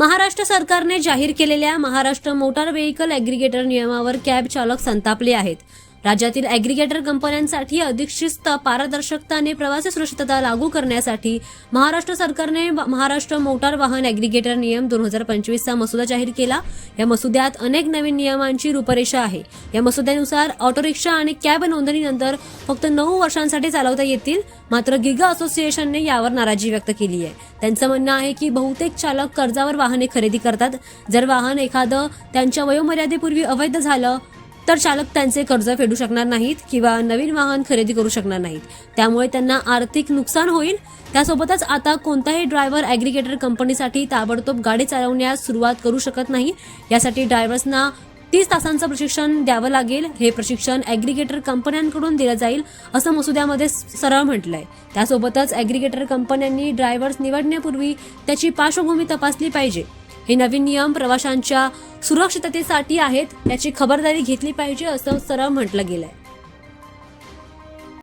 महाराष्ट्र सरकारने जाहीर केलेल्या महाराष्ट्र मोटार व्हेकल ॲग्रिगेटर नियमावर कॅब चालक संतापले आहेत. राज्यातील अॅग्रिगेटर कंपन्यांसाठी अधिक शिस्त पारदर्शकता आणि प्रवासी सुरक्षितता लागू करण्यासाठी महाराष्ट्र सरकारने महाराष्ट्र मोटार वाहन अॅग्रिगेटर नियम दोन हजार पंचवीसचा मसुदा जाहीर केला. या मसुद्यात अनेक नवीन नियमांची रूपरेषा आहे. या मसुद्यानुसार ऑटो रिक्षा आणि कॅब नोंदणीनंतर फक्त नऊ वर्षांसाठी चालवता येतील. मात्र गिगा असोसिएशनने यावर नाराजी व्यक्त केली आहे. त्यांचं म्हणणं आहे की बहुतेक चालक कर्जावर वाहने खरेदी करतात. जर वाहन एखादं त्यांच्या वयोमर्यादेपूर्वी अवैध झालं तर चालक त्यांचे कर्ज फेडू शकणार नाहीत किंवा नवीन वाहन खरेदी करू शकणार नाहीत. त्यामुळे त्यांना आर्थिक नुकसान होईल. त्यासोबतच आता कोणताही ड्रायव्हर ॲग्रिगेटर कंपनीसाठी ताबडतोब गाडी चालवण्यास सुरुवात करू शकत नाही. यासाठी ड्रायव्हर्सना तीस तासांचं प्रशिक्षण द्यावं लागेल. हे प्रशिक्षण ॲग्रिगेटर कंपन्यांकडून दिलं जाईल असं मसुद्यामध्ये सरळ म्हटलंय. त्यासोबतच ॲग्रिगेटर कंपन्यांनी ड्रायव्हर्स निवडण्यापूर्वी त्याची पार्श्वभूमी तपासली पाहिजे. हे नवीन नियम प्रवाशांच्या सुरक्षिततेसाठी आहेत याची खबरदारी घेतली पाहिजे असं सरळ म्हटलं गेलंय.